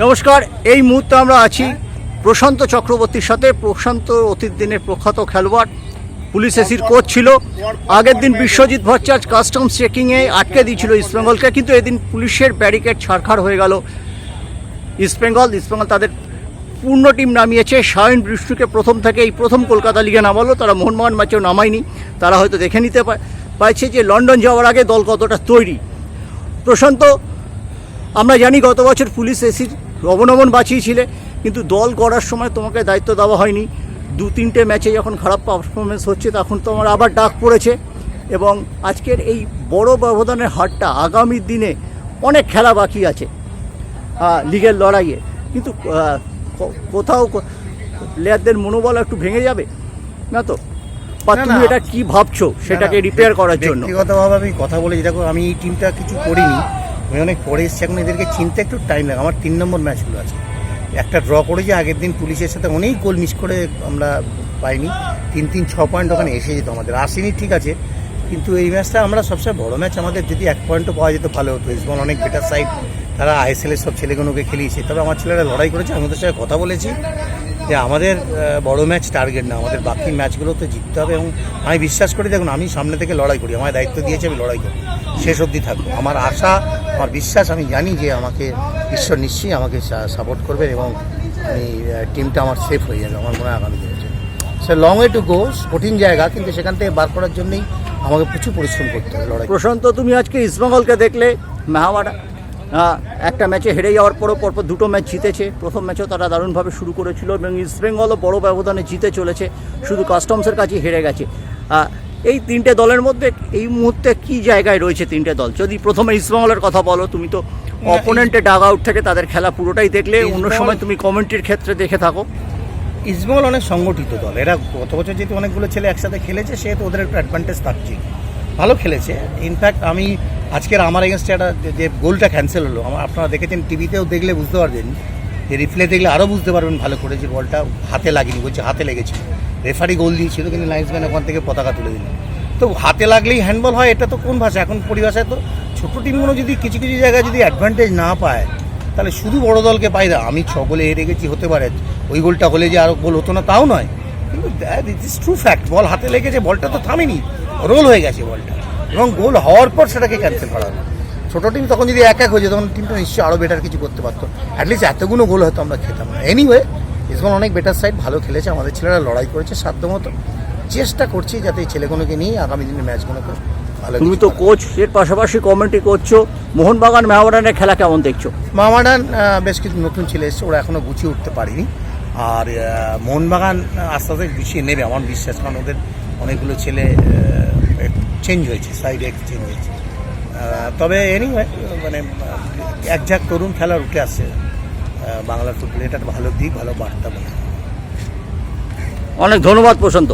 নমস্কার, এই মুহূর্তে আমরা আছি প্রশান্ত চক্রবর্তীর সাথে। প্রশান্ত অতীত দিনের প্রখ্যাত খেলোয়াড়, পুলিশ এসির কোচ ছিল। আগের দিন বিশ্বজিৎ ভট্টাচার্য কাস্টমস চেকিংয়ে আটকে দিয়েছিল ইস্টবেঙ্গলকে কিন্তু এদিন পুলিশের ব্যারিকেড ছাড়খাড় হয়ে গেল। ইস্টবেঙ্গল ইস্টবেঙ্গল তাদের পূর্ণ টিম নামিয়েছে। শাহিন বিষ্ণুকে প্রথম থেকে এই প্রথম কলকাতা লিগে নামালো। তারা মোহনমোহন ম্যাচেও নামায়নি। তারা হয়তো দেখে নিতে পারছে যে লন্ডন যাওয়ার আগে দল কতটা তৈরি। প্রশান্ত, আমরা জানি গত বছর পুলিশ এসির অবনমন বাঁচিয়েছিলে কিন্তু দল গড়ার সময় তোমাকে দায়িত্ব দেওয়া হয়নি। দু তিনটে ম্যাচে যখন খারাপ পারফরমেন্স হচ্ছে তখন তোমার আবার ডাক পড়েছে। এবং আজকের এই বড় ব্যবধানের হারটা আগামী দিনে অনেক খেলা বাকি আছে লিগের লড়াইয়ে। কিন্তু কোথাও প্লেয়ারদের মনোবল একটু ভেঙে যাবে? না তো? বা তুমি। এটা কি ভাবছ? সেটাকে রিপেয়ার করার জন্য। ব্যক্তিগতভাবে আমি কথা বলেছি দেখো আমি এই টিমটা কিছু করিনি। আমি অনেক পরে এসেছি, এখন এদেরকে চিনতে একটু টাইম লাগে। আমার তিন নম্বর ম্যাচগুলো আছে। একটা ড্র করেছি, আগের দিন পুলিশের সাথে অনেক গোল মিস করে আমরা পাইনি। তিন তিন, ছ পয়েন্ট ওখানে এসে যেত আমাদের। আসেনি, ঠিক আছে। কিন্তু এই ম্যাচটা আমরা সবচেয়ে বড় ম্যাচ আমাদের যদি এক পয়েন্টও পাওয়া যেত, ভালো হতো। ইসবন অনেক বেটার সাইড তারা আইএসএলের সব ছেলেগুলোকে খেলিয়েছে। তবে আমার ছেলেরা লড়াই করেছে, আমি ওদের সাথে কথা বলেছি যে আমাদের বড় ম্যাচ টার্গেট না, আমাদের বাকি ম্যাচগুলো তো জিততে হবে এবং আমি বিশ্বাস করি, দেখুন, আমি সামনে থেকে লড়াই করি। আমার দায়িত্ব দিয়েছে, আমি লড়াই করি। শেষ অবধি থাকব আমার আশা আমার বিশ্বাস, আমি জানি যে আমাকে, ঈশ্বর নিশ্চয়ই আমাকে সাপোর্ট করবে এবং আমি টিমটা আমার সেফ হয়ে যাবে, আমার মনে হয় আগামী দিনে। সে লং ওয়ে টু গো কঠিন জায়গা, কিন্তু সেখান থেকে বার করার জন্যই আমাকে প্রচুর পরিশ্রম করতে হবে লড়াই প্রশান্ত, তুমি আজকে ইস্টবেঙ্গলকে দেখলে মেহাওয়াটা একটা ম্যাচে হেরে যাওয়ার পরও পরপর দুটো ম্যাচ জিতেছে। প্রথম ম্যাচেও তারা দারুণভাবে শুরু করেছিল এবং ইস্টবেঙ্গলও বড় ব্যবধানে জিতে চলেছে। শুধু কাস্টমসের কাছে হেরে গেছে। এই তিনটে দলের মধ্যে এই মুহূর্তে কি জায়গায় রয়েছে তিনটে দল? যদি প্রথমে ইস্টবেঙ্গলের কথা বলো তুমি তো অপোনেন্টে ডাগ আউট থেকে তাদের খেলা পুরোটাই দেখলে অন্য সময় তুমি কমেন্ট্রির ক্ষেত্রে দেখে থাকো। ইস্টবেঙ্গল অনেক সংগঠিত দল। এরা গত বছর যেহেতু অনেকগুলো ছেলে একসাথে খেলেছে সেহেতু ওদের একটু অ্যাডভান্টেজ থাকছে ভালো খেলেছে। ইনফ্যাক্ট আমি আজকের আমার এগেনস্টে একটা যে- গোলটা ক্যান্সেল হলো আমার আপনারা দেখেছেন টিভিতেও দেখলে বুঝতে পারবেন। রিপ্লে দেখলে আরও বুঝতে পারবেন ভালো করে যে বলটা হাতে লাগেনি, বলছে হাতে লেগেছে। রেফারি গোল দিয়েছিল, কিন্তু লাইন্সম্যান ওখান থেকে পতাকা তুলে দিল। তো হাতে লাগলেই হ্যান্ডবল হয়, এটা তো কোন ভাষা? এখন পরিভাষায় তো ছোটো টিমগুলো যদি কিছু কিছু জায়গায় যদি অ্যাডভান্টেজ না পায়, তাহলে শুধু বড় দলকে পাই না, আমি ছ গোলে হেরে গেছি, হতে পারে। ওই গোলটা হলে যে আরও গোল হতো না, তাও নয়। কিন্তু that it is true fact ball হাতে লেগেছে বলটা তো থামেনি রোল হয়ে গেছে বলটা এবং গোল হওয়ার পর সেটাকে ক্যান্সেল করা হলো। ছোটো টিম তখন যদি এক এক হয়ে যেত তখন টিমটা নিশ্চয়ই আরও বেটার কিছু করতে পারতো। অ্যাটলিস্ট এতগুলো গোল হয়তো আমরা খেতাম না। এনিওয়ে ইসমান অনেক বেটার সাইড ভালো খেলেছে। আমাদের ছেলেরা লড়াই করেছে সাধ্যমতো। চেষ্টা করছি যাতে এই ছেলেগুলোকে নিয়ে আগামী দিনের ম্যাচগুলোকে ভালো তুমি তো কোচ এর পাশাপাশি কমেন্ট্রি করছ। মোহনবাগান মেহাওয়ানের খেলা কেমন দেখছ? মামাডান আহ, বেশ কিছু নতুন ছেলে এসছে ওরা এখনও গুছিয়ে উঠতে পারেনি। আর মোহনবাগান আস্তে আস্তে গুছিয়ে নেবে আমার বিশ্বাস কারণ ওদের অনেকগুলো ছেলে চেঞ্জ হয়েছে সাইডে চেঞ্জ হয়েছে। তবে এনিওয়ে মানে আহ, এক ঝাঁক তরুণ খেলার উঠে আসছে বাংলা ফুটবল এটা ভালো দিক ভালো বার্তা অনেক ধন্যবাদ প্রশান্ত।